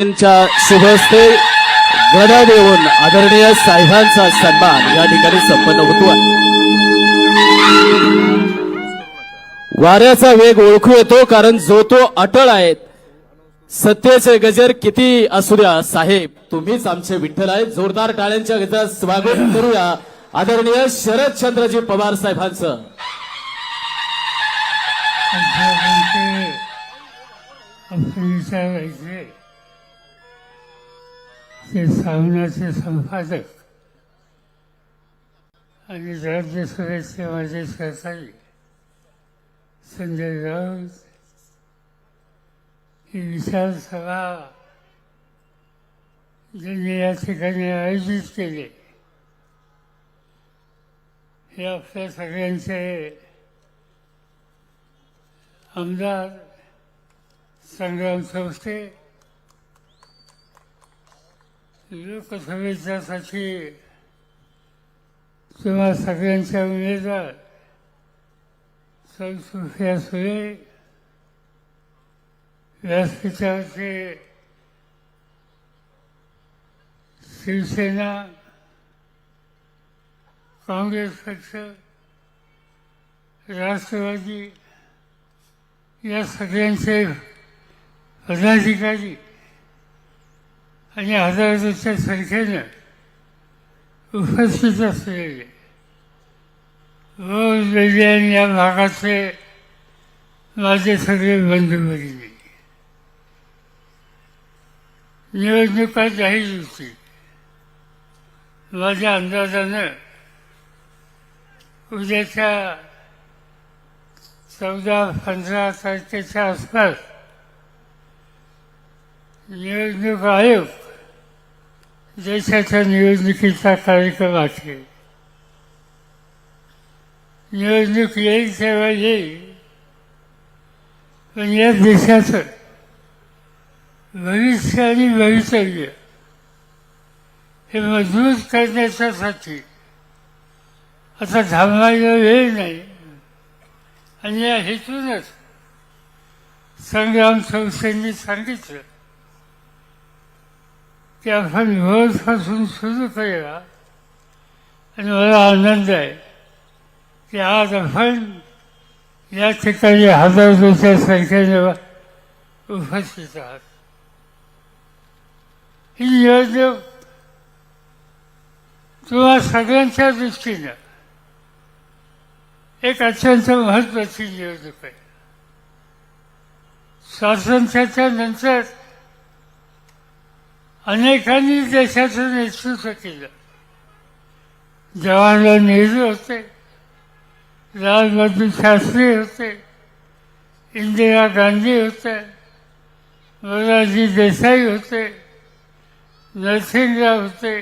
यांच्या शुभहस्ते गदा देऊन आदरणीय साहेबांचा सन्मान या ठिकाणी संपन्न होतो वाऱ्याचा वेग ओळखू येतो कारण जो तो अटळ आहे सत्तेचे गजर किती असू द्या साहेब तुम्हीच आमचे विठ्ठल आहेत. जोरदार टाळ्यांच्या गजरात स्वागत करूया आदरणीय शरदचंद्रजी पवार साहेबांचं. आमच्याकडे ते सामनाचे संपादक. आणि राज्य सदस्य माझे सहकारी संजय राऊत. ही विशाल सभा ज्यांनी या ठिकाणी आयोजित केले. हे आपल्या सगळ्यांचे आमदार संग्राम संस्थे लोकसभेच्यासाठी किंवा सगळ्यांच्या उमेदवार सुफिया सुळे व्यासपीठावरचे शिवसेना काँग्रेस पक्ष राष्ट्रवादी या सगळ्यांचे पदाधिकारी आणि हजारोच्या संख्येनं उपस्थित असलेले रोज वेगळ्या या भागाचे माझे सगळे बंधू भगिनी निवडणुका जाहीर होती. माझ्या अंदाजानं उद्याच्या चौदा पंधरा तारखेच्या आसपास निवडणूक आयोग देशाच्या निवडणुकीचा कार्यक्रम असेल. निवडणूक येईल तेव्हा येईल. पण या देशाचं भविष्य आणि भवितव्य हे मजबूत करण्याच्यासाठी आता थांबायला वेळ नाही. आणि या हेतूनच संग्राम संस्थेंनी सांगितलं की आपण रोजपासून सुरू केला आणि मला आनंद आहे की आज आपण या ठिकाणी हजार दोनच्या संख्येने उपस्थित आहात ही निवडणूक तुम्हा सगळ्यांच्या दृष्टीनं एक अत्यंत महत्वाची निवडणूक आहे स्वातंत्र्याच्या नंतर अनेकांनी देशाचं नेतृत्व केलं. जवाहरलाल नेहरू होते लाल बहादूर शास्त्री होते इंदिरा गांधी होते मोरारजी देसाई होते नरसिंहराव होते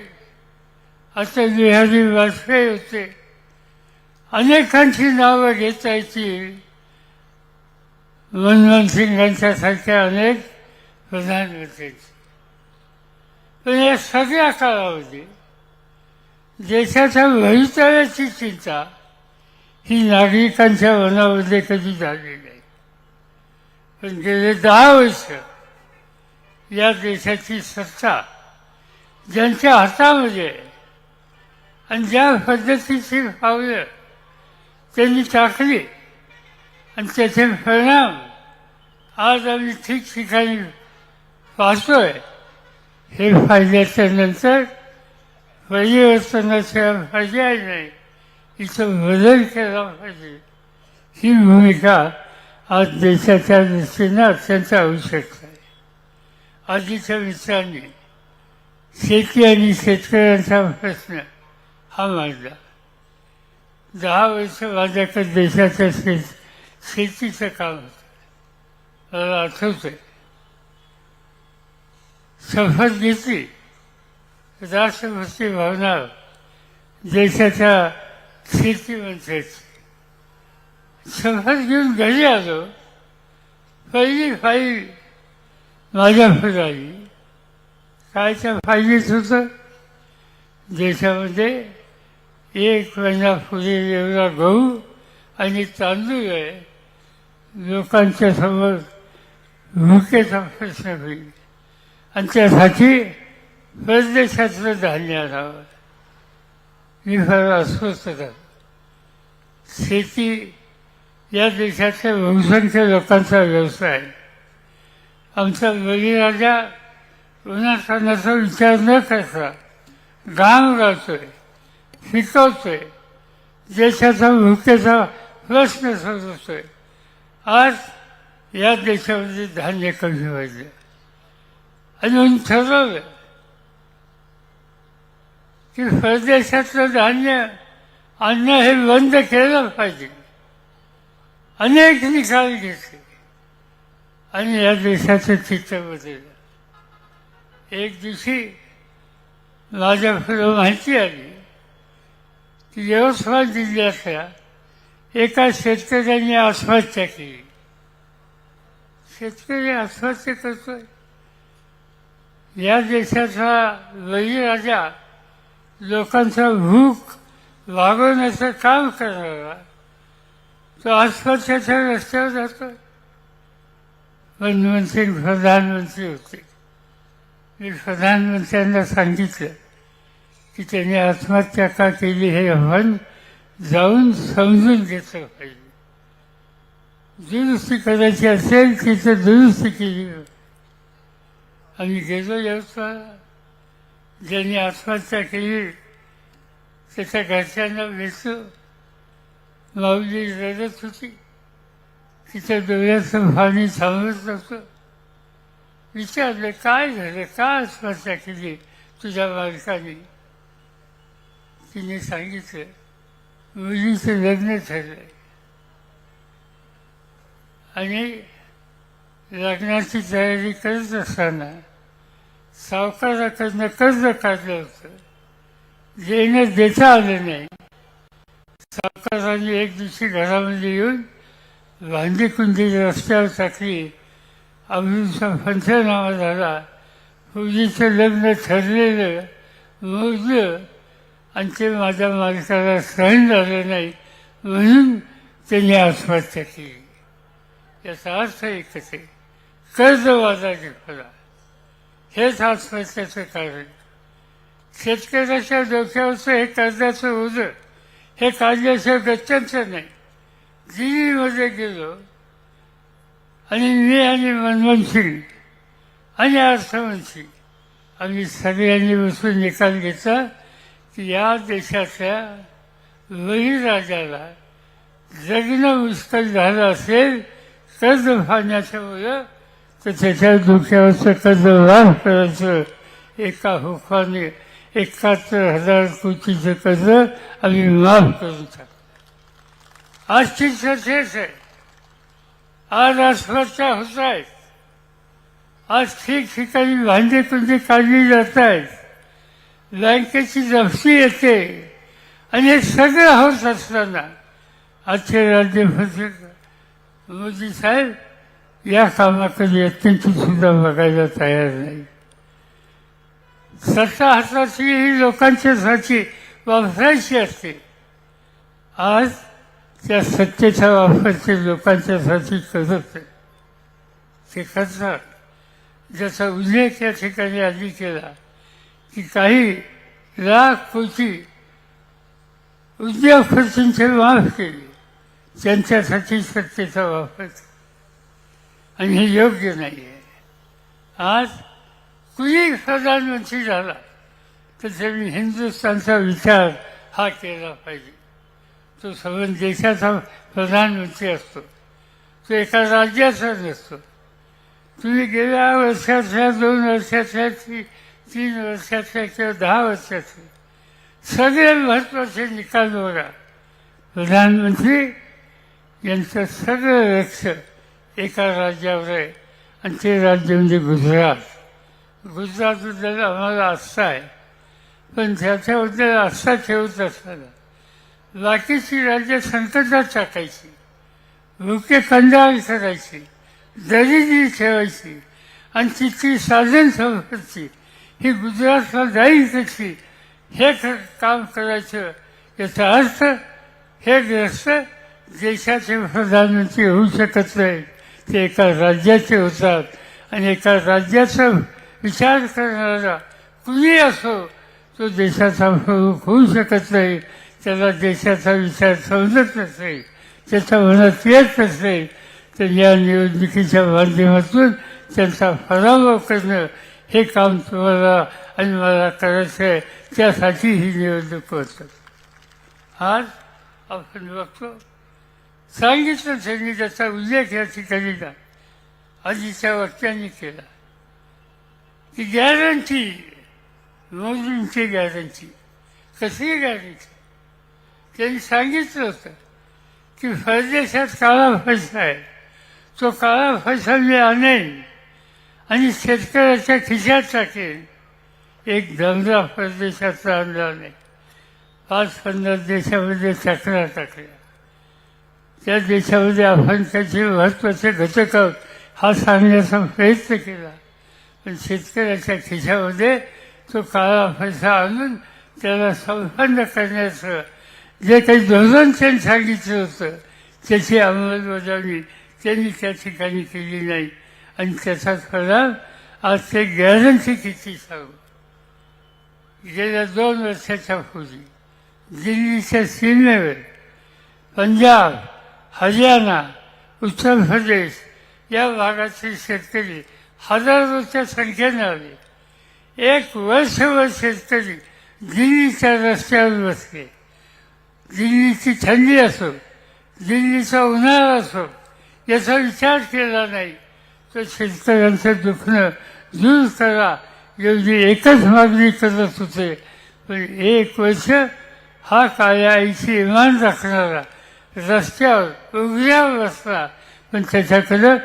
अटल बिहारी वाजपेयी होते. अनेकांची नावं घेता येतील मनमोहन सिंगांच्यासारख्या अनेक प्रधानमंत्र्यांची पण या सगळ्या काळामध्ये देशाच्या भवितव्याची चिंता ही नागरिकांच्या मनामध्ये कधी झाली नाही. पण गेले दहा वर्ष या देशाची सत्ता ज्यांच्या हातामध्ये आहे आणि ज्या पद्धतीची पावलं त्यांनी टाकली आणि त्याचे परिणाम आज आम्ही ठिकठिकाणी पाहतोय. हे फायद्याच्या नंतर परिवर्तनाचा पर्याय नाही इथं बदल केला पाहिजे. ही भूमिका आज देशाच्या दृष्टीनं अत्यंत आवश्यक आहे. आधीच्या मित्रांनी शेती आणि शेतकऱ्यांचा प्रश्न हा मांडला. दहा वर्ष माझ्याकडे देशाच्या शेत शेतीचं काम होतं. मला आठवतंय शपथ राष्ट्रभक्ती भावना भवनावर देशाच्या शेतीमंत्र्याची शपथ घेऊन घरी आलो. पहिली फाईल माझ्या आली. कायच्या फाईलीत होतं? देशामध्ये एक महिना पुढे एवढा गहू आणि तांदूळ आहे. लोकांच्या समोर भुकेचा प्रश्न होईल. आणि त्यासाठी परदेशातलं धान्य आणावं मी फार अस्वस्थ शेती या देशातल्या बहुसंख्य लोकांचा व्यवसाय. आमचा बळीराजा उन्हातानाचा विचार न करता गाम राहतोय शिकवतोय देशाचा भुकेचा प्रश्न सोडवतोय. आज या देशामध्ये धान्य कमी व्हायचं अजून ठरवलं की परदेशातलं धान्य आणणं हे बंद केलं पाहिजे. अनेक निकाल घेतले. आणि या देशाचं चित्र बदललं. एक दिवशी माझ्या पुढं माहिती आली की यवतमाळ जिल्ह्यातल्या एका शेतकऱ्याने आत्महत्या केली. शेतकरी आत्महत्या करतोय. या देशाचा बळीराजा लोकांचा भूक भागवण्याचं काम करणारा. तो आसपासच्या रस्त्यावर जातो. मनमोहन प्रधानमंत्री होते. मी प्रधानमंत्र्यांना सांगितलं की त्यांनी आत्महत्या का केली हे आव्हान जाऊन समजून घेतलं पाहिजे. दुरुस्ती करायची असेल तिथं दुरुस्ती केली आम्ही गेलो यवतमाळला ज्यांनी आत्महत्या केली त्याच्या घरच्यांना भेटलो माऊली रडत होती. तिच्या डोळ्याचं पाणी थांबत नव्हतं. विचारलं काय झालं? का आत्महत्या केली तुझ्या बालकाने तिने सांगितलं मुलीचं लग्न ठरलं आणि लग्नाची तयारी करत असताना सावकाराकडनं कर्ज काढलं होतं. देणं देता आलं नाही. सावकाराने एक दिवशी घरामध्ये येऊन भांडी कुंडी रस्त्यावर टाकली. अभिनचा पंचनामा झाला. पूजेचं लग्न ठरलेलं मोजलं. आणि ते माझ्या मालकाला सहन झालं नाही म्हणून त्यांनी आत्महत्या केली. याचा अर्थ एकच आहे. कर्जवादाची फळा हेच आत्महत्याचं कारण शेतकऱ्याच्या डोक्यावरचं हे कर्जाचं ओझ हे काढल्याशिवाय गत्यंतर नाही. दिल्लीमध्ये गेलो आणि मी आणि मनमोहन सिंग आणि अर्थमंत्री आम्ही सगळ्यांनी बसून निकाल घेतला की या देशातल्या बळीराजाला जगणं मुश्किल झालं असेल कर्ज फाडण्याच्यामुळं तर त्याच्या डोक्यावरचं कर्ज माफ करायचं. एका हुकाने एकाहत्तर हजार कोटीचं कर्ज आम्ही माफ करून टाकलं आजची चर्चेच आहे. आज आत्महत्या होत आहेत आज ठिकठिकाणी भांडे कुंडे काढली जात आहेत. बँकेची जप्ती येते. आणि हे सगळं होत असताना आजचे राज्यमंत्री मोदी साहेब या कामाकडे अत्यंत सुद्धा बघायला तयार नाही. सत्ता हाताची ही लोकांच्यासाठी वापरायची असते. आज त्या सत्तेचा वापर ते लोकांच्यासाठी करत ते करतात ज्याचा उल्लेख या ठिकाणी आधी केला की काही लाख कोटी उद्योगपतींचे माफ केले त्यांच्यासाठी सत्तेचा वापर आणि हे योग्य नाही आहे आज कुणी प्रधानमंत्री झाला तर त्यांनी हिंदुस्थानचा विचार हा केला पाहिजे. तो सगळं देशाचा प्रधानमंत्री असतो तो एका राज्याचा नसतो. तुम्ही गेल्या वर्षातल्या दोन वर्षातल्या तीन वर्षाच्या किंवा दहा वर्षाचे सगळे महत्त्वाचे निकाल बघा. प्रधानमंत्री यांचं सगळं लक्ष एका राज्यावर आहे आणि ते राज्य म्हणजे गुजरात. गुजरातबद्दल आम्हाला आस्था आहे. पण त्याच्याबद्दल आस्था ठेवत असताना बाकीची राज्य संकटात टाकायची भुके कंदाळ करायची दरिद्री ठेवायची आणि तिची साधन संपत्ती ही गुजरातला जाईल कशी हे काम करायचं याचा अर्थ हे ग्रस्त देशाचे प्रधानमंत्री होऊ शकत नाही ते एका राज्याचे होतात. आणि एका राज्याचा विचार करणारा कुणी असो तो देशाचा प्रमुख होऊ शकत नाही. त्याला देशाचा विचार समजत नसेल त्याच्या मनात येत नसेल तर या निवडणुकीच्या माध्यमातून त्यांचा पराभव करणं हे काम तुम्हाला आणि मला करायचं आहे. त्यासाठी ही निवडणूक होतं. आज आपण बघतो सांगितलं त्यांनी त्याचा उल्लेख या ठिकाणी आधीच्या वक्त्यांनी केला. की गॅरंटी मोदींची गॅरंटी कशी गॅरंटी त्यांनी सांगितलं होतं की परदेशात काळा पैसा आहे. तो काळा पैसा मी आणेन आणि शेतकऱ्याच्या खिशात टाकेन एक धंदा परदेशाचा आणला नाही. पाच पन्नास देशामध्ये चक्रा टाकल्या. त्या देशामध्ये आपण त्याचे महत्त्वाचे घटक आहोत हा सांगण्याचा प्रयत्न केला. पण शेतकऱ्याच्या खिशामध्ये तो काळा पैसा आणून त्याला संपन्न करण्याचं जे काही धोरण त्यांनी सांगितलं होतं त्याची अंमलबजावणी त्यांनी त्या ठिकाणी केली नाही. आणि त्याचा परिणाम आज ते गॅरंटी किती सांगू? गेल्या दोन वर्षाच्या पूर्वी दिल्लीच्या सीमेवर पंजाब हरियाणा उत्तर प्रदेश या भागातील शेतकरी हजारोच्या संख्येने आले. एक वर्षभर शेतकरी दिल्लीच्या रस्त्यावर बसले. दिल्लीची थंडी असो दिल्लीचा उन्हाळा असो याचा विचार केला नाही. तर शेतकऱ्यांचं दुखणं दूर करा एवढी एकच मागणी करत होते. पण एक वर्ष हा काळ्या आईची इमान राखणारा रस्त्यावर उघड्यावर रस्ता. पण त्याच्याकडं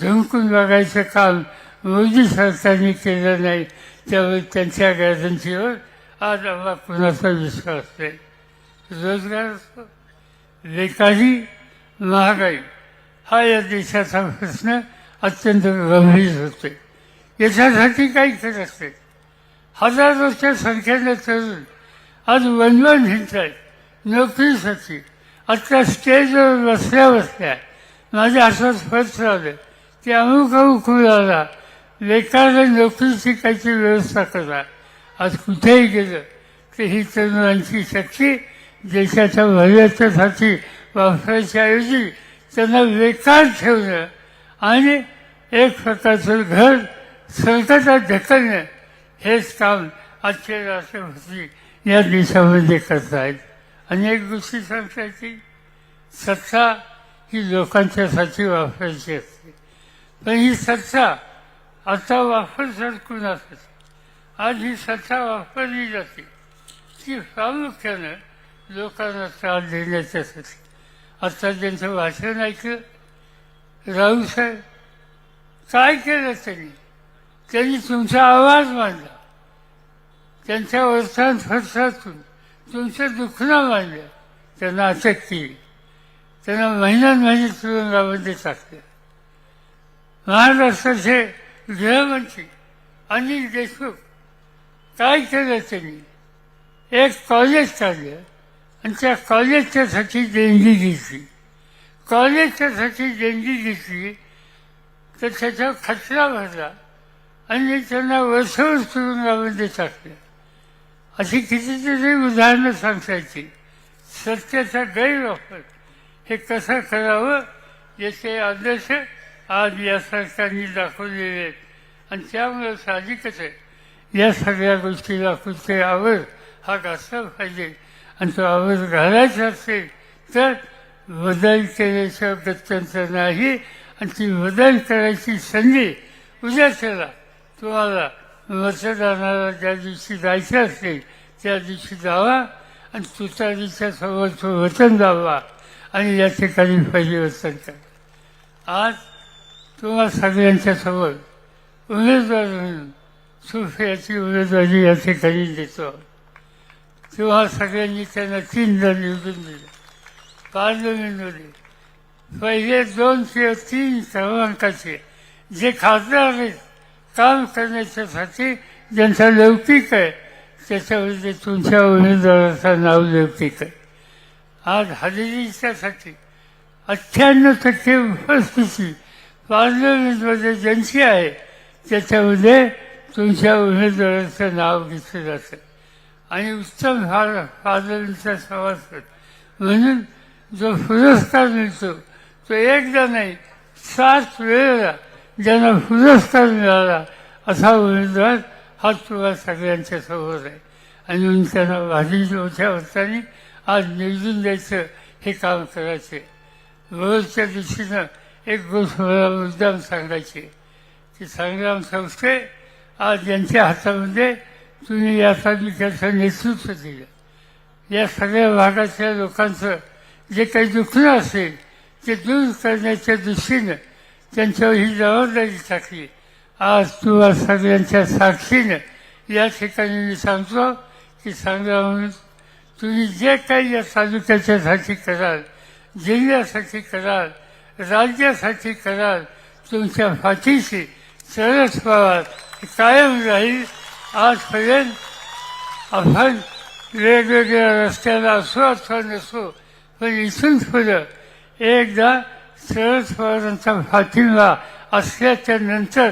झुंकून बघायचं काम मोदी सरकारने केलं नाही. त्यामुळे त्यांच्या गॅरंटीवर आज आम्हाला कुणाचा विश्वास नाही. रोजगार असतो. बेकारी महागाई. हा या देशाचा प्रश्न अत्यंत गंभीर होते याच्यासाठी काही करत नाही हजारोच्या संख्येने तरुण आज वनवन हिंडत आहेत नोकरीसाठी. आत्ता स्टेजवर बसल्या बसल्या माझ्या हातात पत्र राहिले की अमुक अमुक मुलाला बेकार नोकरी शिकायची व्यवस्था करा. आज कुठेही गेलं तर ही तरुणांची शक्ती देशाच्या भल्याच्यासाठी वापरायच्या ऐवजी त्यांना बेकार ठेवणं आणि एक प्रकारचं घर संकटात ढकलणं हेच काम आजचे राष्ट्रपती या देशामध्ये करतायत. अनेक गोष्टी सांगता येतील. सत्ता ही लोकांच्यासाठी वापरायची असते. पण ही सत्ता आता वापरतात कुणासाठी? आज ही सत्ता वापरली जाते. ती प्रामुख्यानं लोकांना त्रास देण्याच्यासाठी. आता त्यांचं भाषण ऐकलं. राहू साहेब काय केलं त्यांनी? त्यांनी तुमचा आवाज मांडला. त्यांच्या वर्षांतून तुमचं दुखणं मांडलं त्यांना अटक केली त्यांना महिन्यात महिने तुरुंगामध्ये टाकलं महाराष्ट्राचे गृहमंत्री अनिल देशमुख काय केलं त्यांनी? एक कॉलेज काढलं आणि त्या कॉलेजच्यासाठी देणगी घेतली. कॉलेजच्यासाठी देणगी घेतली तर त्याचा खचरा भरला आणि त्यांना वर्षभर तुरुंगामध्ये टाकलं अशी कितीतरी उदाहरणं सांगतायची सत्याचा गैरवापर. हे कसं करावं? याचे आदर्श आज या सरकारने दाखवलेले आहेत. आणि त्यामुळे साहजिकच आहे. या सगळ्या गोष्टीला कुठे आवर. हा घातला पाहिजे. आणि तो आवर घालायचा असेल तर बदल केल्याशिवाय गत्यंतर नाही. आणि ती बदल करायची संधी उद्या तुम्हाला मतदानाला ज्या दिवशी जायचं असते त्या दिवशी जावा आणि तुतारीच्या समोरचं वचन जावा आणि या ठिकाणी पहिले वचन करा. आज तुम्हा सगळ्यांच्यासोबत उमेदवार म्हणून सुफियाची उमेदवारी या ठिकाणी देतो. तेव्हा सगळ्यांनी त्यांना तीनदा निवडून दिलं. पार्लमेंटमध्ये पहिले दोन किंवा तीन क्रमांकाचे जे खासदार आहेत काम करण्याच्यासाठी ज्यांचा लौकिक आहे त्याच्यामध्ये तुमच्या उमेदवाराचं नाव लौकिक आहे. आज हजेरीच्यासाठी अठ्ठ्याण्णव टक्के उपस्थिती पार्लमेंटमध्ये ज्यांची आहे त्याच्यामध्ये तुमच्या उमेदवाराचं नाव घेतलं जातं. आणि उत्तम फार पार्लमेंटचा सभासद म्हणून जो पुरस्कार मिळतो तो एकदा नाही सात वेळेला ज्यांना पुरस्कार मिळाला असा उमेदवार हा तुला सगळ्यांच्या समोर आहे. आणि त्यांना भाजी मोठ्या अर्थाने आज निवडून द्यायचं हे काम करायचे. रोजच्या दिवशीनं एक गोष्ट मला मुद्दाम सांगायची. की संग्राम संस्थे आज यांच्या हातामध्ये तुम्ही या तालुक्याचं नेतृत्व दिलं. या सगळ्या भागातल्या लोकांचं जे काही दुखणं असेल ते दूर करण्याच्या दृष्टीनं त्यांच्यावर ही जबाबदारी टाकली आज तुम्हा सगळ्यांच्या साक्षीनं या ठिकाणी मी सांगतो की संग्राम तुम्ही जे काही या तालुक्याच्यासाठी कराल जिल्ह्यासाठी कराल राज्यासाठी कराल तुमच्या फाटीशी सरस पवार कायम राहील. आजपर्यंत आपण वेगवेगळ्या रस्त्याला असो अथवा नसो पण इथून पुढं एकदा शरद पवारांचा पाठिंबा असल्याच्या नंतर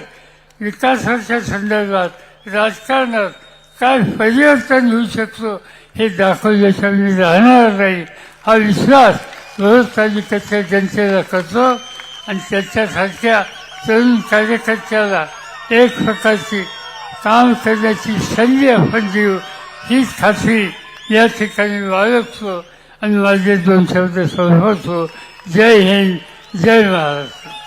विकासाच्या संदर्भात राजकारणात काय परिवर्तन होऊ शकतो हे दाखवल्याच्या मी राहणार नाही. हा विश्वास रोज तालुक्याच्या जनतेला करतो आणि त्याच्यासारख्या तरुण कार्यकर्त्याला एक प्रकारची काम करण्याची संधी आपण देऊ. हीच खात्री या ठिकाणी बाळगतो आणि माझे दोन शब्द संभवतो जय हिंद. जय महाराष्ट्र